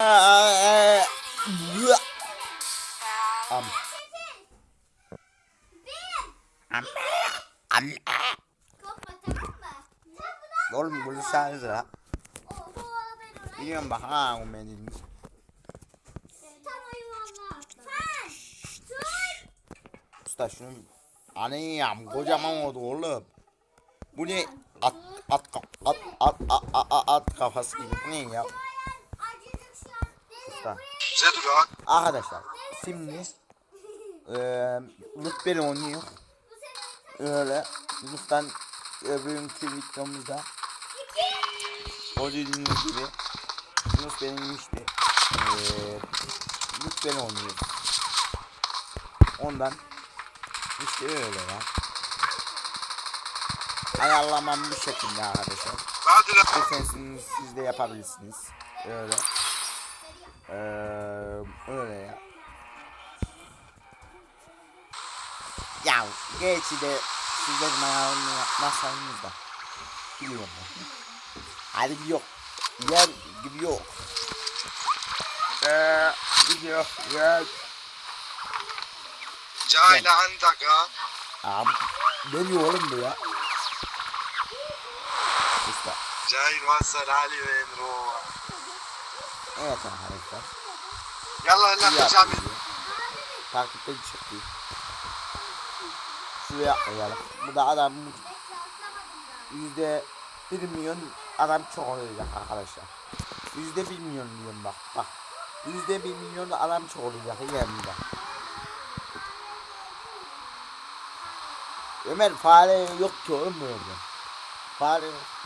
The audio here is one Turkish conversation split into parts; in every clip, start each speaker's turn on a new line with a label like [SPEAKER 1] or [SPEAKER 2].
[SPEAKER 1] Am. Am. Am. Oğlum
[SPEAKER 2] ben oraya.
[SPEAKER 1] Biliyorum bak ha o benim. Usta şunu anayım kocaman oldu oğlum. Bu ne? At at at at at at, at, kafası gibi. Ne ya? Usta.
[SPEAKER 3] Bize durak.
[SPEAKER 1] Arkadaşlar şimdi eee rütbeli oynuyor. Öyle. Yunus'tan öbürünkü videomuzda gördüğünüz gibi Yunus benim işte eee rütbeli oynuyor. Ondan işte öyle ya. Ayarlamam bu şekilde arkadaşlar.
[SPEAKER 3] Hadi lan.
[SPEAKER 1] Siz de yapabilirsiniz. Öyle. Öyle ya. Ya gerçi de sizlerin ayarını yapmazsanız da biliyorum ben. Hadi yok. Yer gibi yok. Eee gidiyor. Yer.
[SPEAKER 3] Cailahan taka.
[SPEAKER 1] Abi ne diyor oğlum bu ya? Usta.
[SPEAKER 3] Cahil vassal Ali ve emruha.
[SPEAKER 1] Evet arkadaşlar.
[SPEAKER 3] Yallah
[SPEAKER 1] yaptı
[SPEAKER 3] Cami.
[SPEAKER 1] Takipte çıktı. Şuraya koyalım. Bu da adam yüzde bir milyon adam çok olacak arkadaşlar. Yüzde bir milyon diyorum bak bak. Yüzde bir milyon adam çok olacak yanında. Ömer fare yok ki oğlum böyle. Fare yok.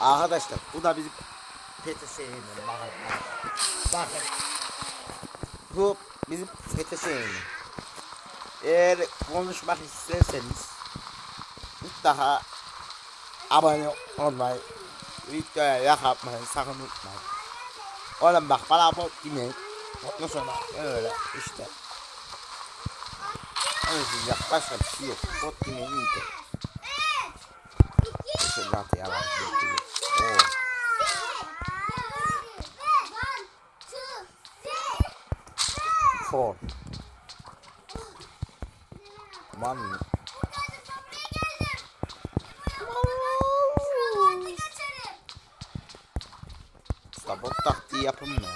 [SPEAKER 1] Arkadaşlar bu da bizim PTS'nin bakın. Bakın. Bu bizim PTS'nin. Eğer konuşmak isterseniz mutlaka abone olmayı, videoya like atmayı sakın unutmayın. Oğlum bak bana bot demeyin. Ondan sonra öyle işte. Öyle ya başka bir şey yok. Bot demeyin yeter. Şöyle zaten yalan One. Usta bot taktiği yapın mı?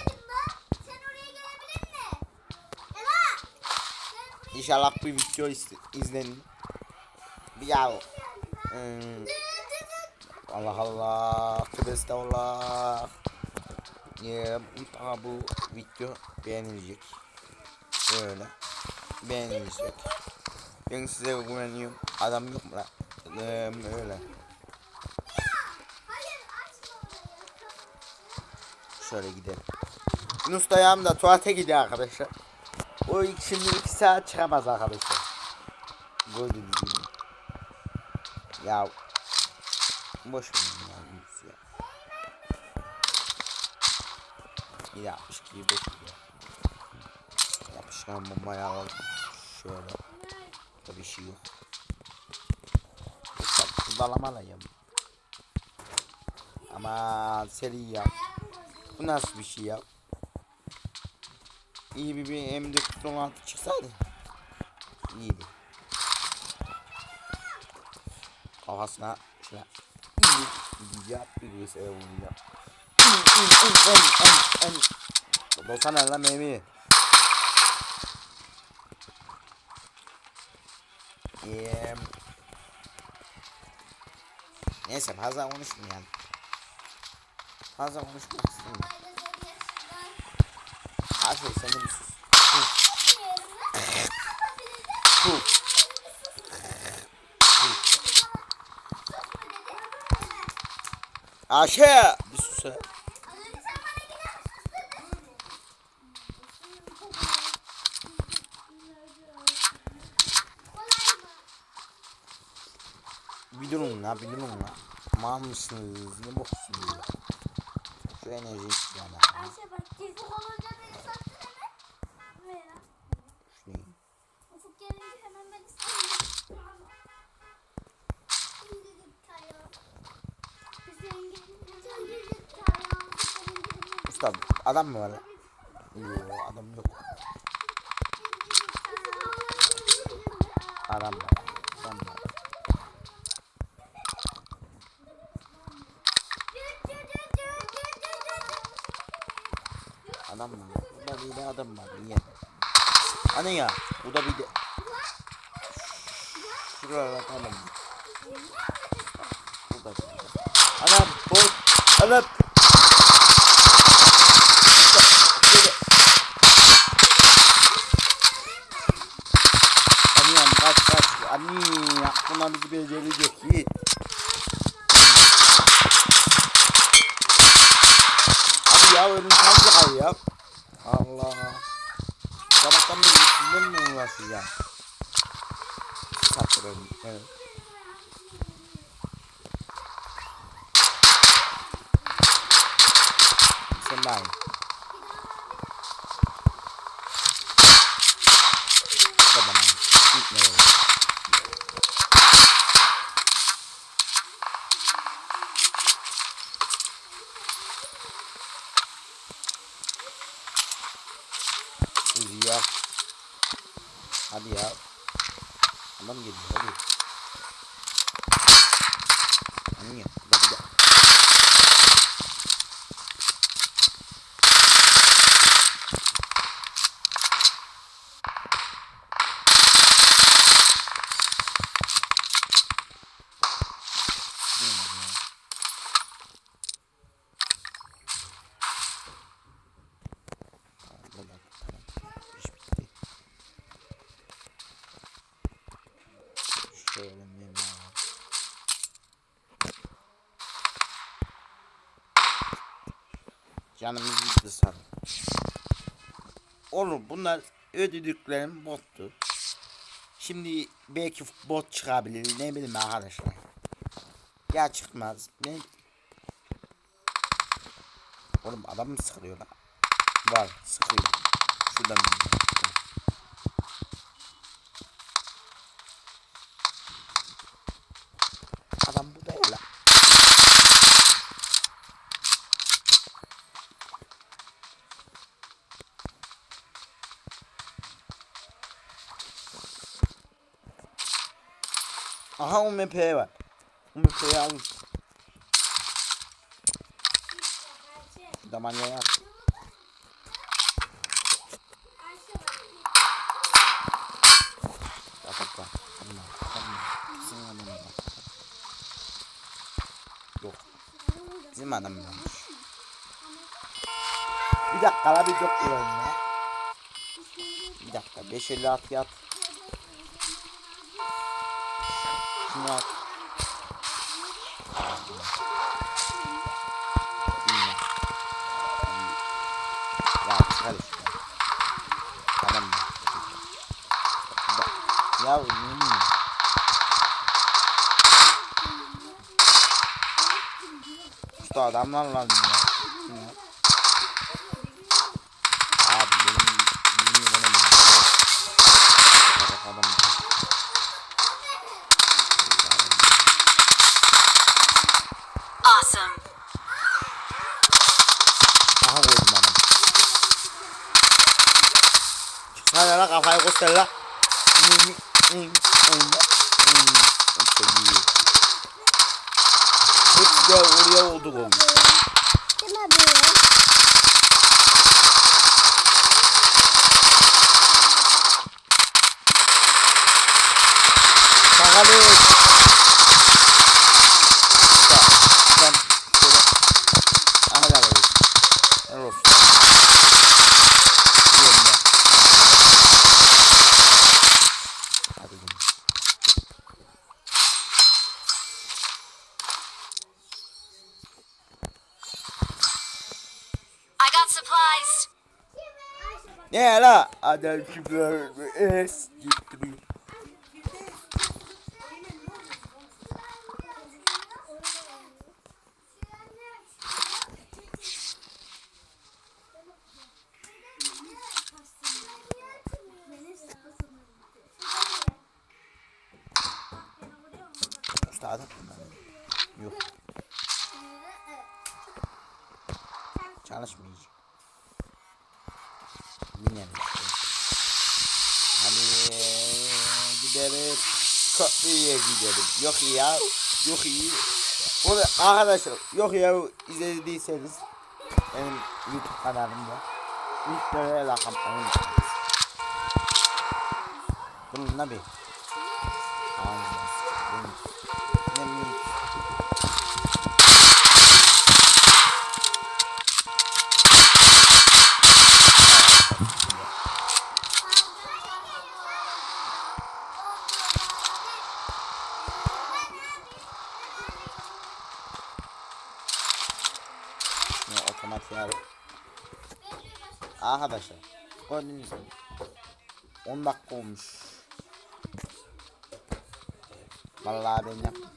[SPEAKER 1] İnşallah bu video iz- izlenin. Ya. Hmm. Allah Allah. Estağfurullah. Ya, mutlaka bu video beğenilecek. Öyle. Beğenilecek. Ben size güveniyorum. Adam yok mu lan? Ee, öyle. Şöyle gidelim. Yunus dayağım da tuvalete gidiyor arkadaşlar. O ilk şimdi iki saat çıkamaz arkadaşlar. Gördüğünüz gibi. Ya. Boş verin ya Yunus ya. Bir de 62 5 ya. Yapışkan bombayı alalım. Şöyle. Burada bir şey yok. Dalamalıyım. Ama seri ya. Bu nasıl bir şey ya? İyi bir, bir M416 çıksaydı. İyiydi. Kafasına iyi yap bir göğüse vuracağım. Dolsana lan meymeyi. Eee Neyse fazla konuşmayalım. Fazla konuşmak istemiyorum. Ayşe sen de sus. Sus. Ayşe bir sus. ya. Bir durun la bir durun la. Mal mısınız? Ne boksunuz ya? Şu enerji istiyorum ben.
[SPEAKER 2] Ayşe bak gizli olunca beni sattın hemen. Veya
[SPEAKER 1] Şurayı.
[SPEAKER 2] Ufuk gelince hemen ben istedim. Şimdi git. Biz.
[SPEAKER 1] Usta adam mı var lan? Yoo adam yok. Adam var. Adam var. Adam mı? Burada bir de adam var. Niye? Hani ya? Bu da bir de... Şuraya var. Burada. Anam! Boy! Anam! Bye. Canımız gitti sana. Oğlum bunlar ödediklerim bottu. Şimdi belki bot çıkabilir ne bileyim arkadaşlar. Ya çıkmaz. Ne? Oğlum adam mı sıkılıyor lan? Var sıkıyor. Şuradan bir- Adam bu değil lan. Aha var. Damanyaya at. Kapatma. Tamam. Tamam. Bizim adam var. Yok. Bizim adam varmış. Bir dakika la bir yok diyorum ya. Bir dakika. 556 at. Şunu at. Bilmem. Ya işte. Tamam mı? Ya hmm. Usta adamlar lan ya. Şunu at. Abi benim benim yemenim yok. Bak adam var.
[SPEAKER 4] Awesome.
[SPEAKER 1] Aha koydum adam. Çıksana la kafayı göster la. Hepsi de oraya oldu olmuş. Bakalım. Ben şöyle. Aha da koydum. Helal olsun. Yiyorum ben. Hadi gidelim.
[SPEAKER 4] I got supplies.
[SPEAKER 1] Ne la? Adam şükür es gitti. Mı? Yok. Çalışmayacak. Yine mi? Hadi gidelim. Köprüye gidelim. Yok ya. Yok iyi. Bunu arkadaşlar yok ya izlediyseniz benim YouTube kanalımda videoya lakam unutmayın. Bununla bir. Aynen. Ne mi? Ne otomatik abi. Arkadaşlar gördüğünüz gibi 10 dakika olmuş. Vallahi ben yaptım.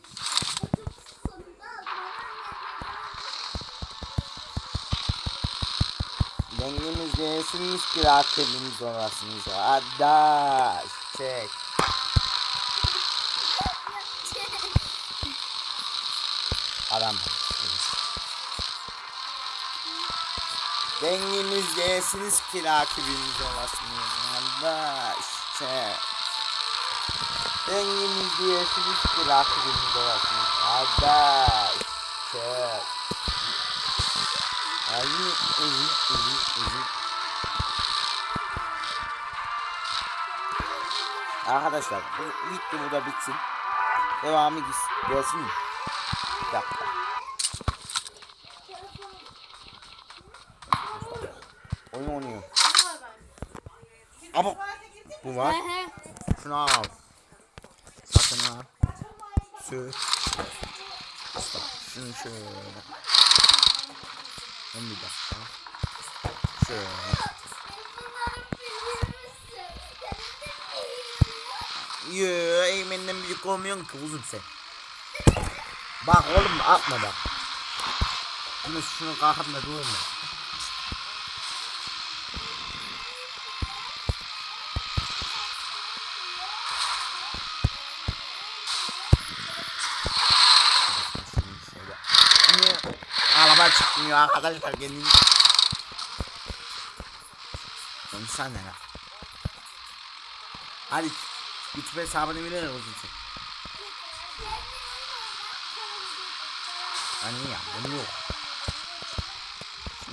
[SPEAKER 1] Dengimiz değilsiniz ki rakibimiz olasınız. Adaş çek. Dengimiz değilsiniz ki rakibimiz olasınız. Adaş çek. Dengimiz değilsiniz ki rakibimiz olasınız. Adaş çek. Ay, üzü, üzü, üzü. Arkadaşlar bu video burada bitsin. Devamı gelsin mi? Bir dakika. Oyun oynuyor. Ama bu var. Şunu al. Sakın al. Sür. İşte şunu şöyle. Onu bir dakika. Şöyle. Yoo, eğmenden büyük olmuyorsun ki uzun sen. Bak oğlum atma bak. Bunu şunu kalkıp da durma. Çıkmıyor arkadaşlar kendini. Konuşsana lan. Hadi YouTube hesabını bilir uzun sen. Ya bunu yok.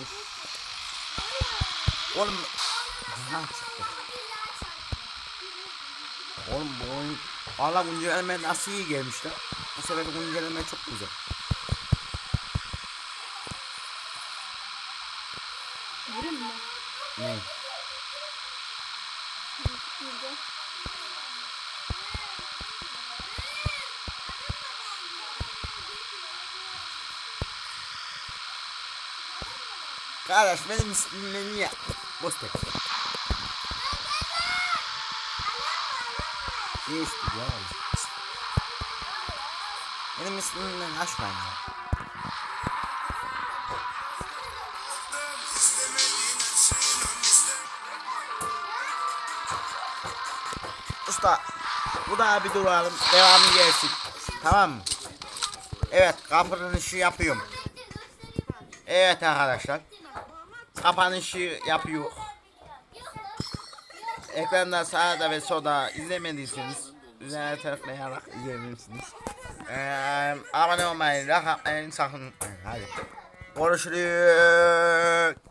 [SPEAKER 1] Üf. Oğlum ha çıktı. Nasıl iyi gelmiş lan. Bu sefer güncelleme çok güzel.
[SPEAKER 2] Vurayım mı?
[SPEAKER 1] Ne?
[SPEAKER 2] Burada.
[SPEAKER 1] Kardeş benim ismimi? Boş ver. Ne istiyor ya? Benim ismimden açmayın ya. Usta bu da bir duralım devamı gelsin tamam mı? Evet kapanışı yapıyorum. Evet arkadaşlar kapanışı yapıyor. Ekranda sağda ve solda izlemediyseniz üzerine tıklayarak izleyebilirsiniz. Ee, abone olmayı, like atmayı sakın. Hadi. Görüşürüz.